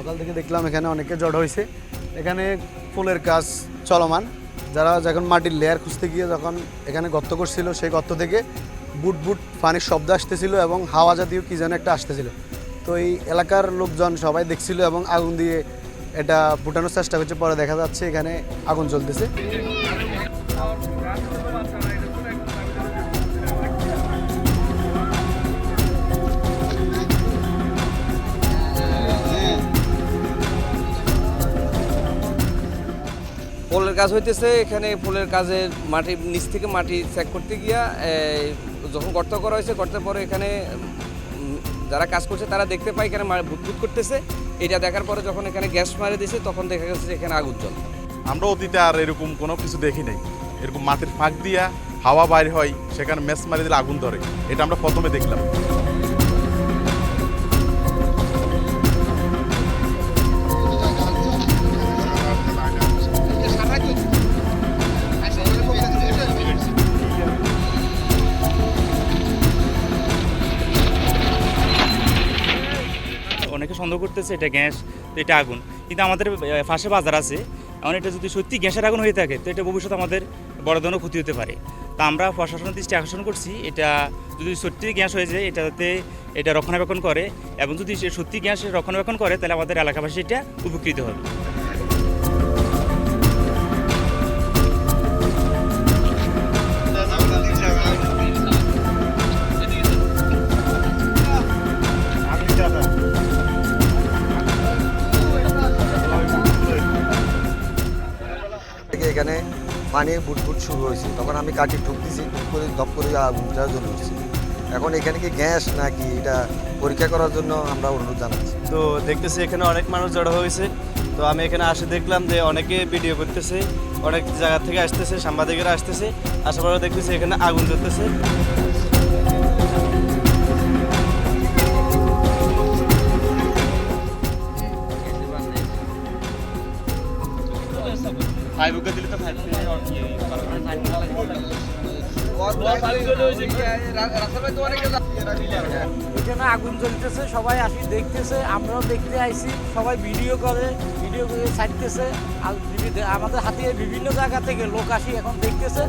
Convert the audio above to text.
আজকে দেখলাম এখানে অনেকে জড় হয়েছে। এখানে ফুলের কাজ চলমান। যারা যখন মাটির লেয়ার খুঁজতে গিয়ে যখন এখানে গর্ত করছিল, সেই গর্ত থেকে বুট বুট পানির শব্দ আসতেছিল এবং হাওয়া জাতীয় কী যেন একটা আসতেছিল। তো এই এলাকার লোকজন সবাই দেখছিল এবং আগুন দিয়ে এটা ফুটানোর চেষ্টা করছে। পরে দেখা যাচ্ছে এখানে আগুন জ্বলতেছে। ফুলের কাজ হইতেছে, এখানে ফুলের কাজের মাটি, নিচ থেকে মাটি চেক করতে গিয়া যখন গর্ত করা হয়েছে, গর্তের পরে এখানে যারা কাজ করছে তারা দেখতে পায় এখানে বুদবুদ করতেছে। এটা দেখার পরে যখন এখানে গ্যাস মারে দিয়েছে তখন দেখা গেছে যে এখানে আগুন জ্বল। আমরা অতীতে আর এরকম কোনো কিছু দেখি নাই। এরকম মাটির ফাঁক দিয়া হাওয়া বাইর হয়, সেখানে মেস মারি দিলে আগুন ধরে। এটা আমরা প্রথমে দেখলাম। অনেকে সন্দেহ করতেছে এটা গ্যাস, তো এটা আগুন। কিন্তু আমাদের ফাঁসে বাজার আছে এমন এটা যদি সত্যি গ্যাসের আগুন হয়ে থাকে, তো এটা ভবিষ্যতে আমাদের বড় ধরনের ক্ষতি হতে পারে। তা আমরা প্রশাসনের দৃষ্টি আকর্ষণ করছি, এটা যদি সত্যি গ্যাস হয়ে যায় এটা যাতে এটা রক্ষণাবেক্ষণ করে, এবং যদি সে সত্যি গ্যাস রক্ষণাবেক্ষণ করে, তাহলে আমাদের এলাকাবাসী এটা উপকৃত হবে। থেকে এখানে পানি বুটফুট শুরু হয়েছে। তখন আমি কাঠি ঢুকতেছি ঢুক করে দপ করে উঠার জন্য হচ্ছে এখন এখানে কি গ্যাস নাকি এটা পরীক্ষা করার জন্য আমরা অনুরোধ জানাচ্ছি। তো দেখতেছি এখানে অনেক মানুষ জড়ো হয়েছে। তো আমি এখানে আসে দেখলাম যে অনেকে ভিডিও করতেছে, অনেক জায়গা থেকে আসতেছে, সাংবাদিকেরা আসতেছে। আশা পরে দেখতেছি এখানে আগুন জ্বলতেছে এখানে আগুন জ্বলতেছে, সবাই আসি দেখতেছে, আমরাও দেখতে আইসি সবাই ভিডিও করে ভিডিও করে ছাড়তেছে। আর আমাদের হাতে বিভিন্ন জায়গা থেকে লোক আসি এখন দেখতেছে।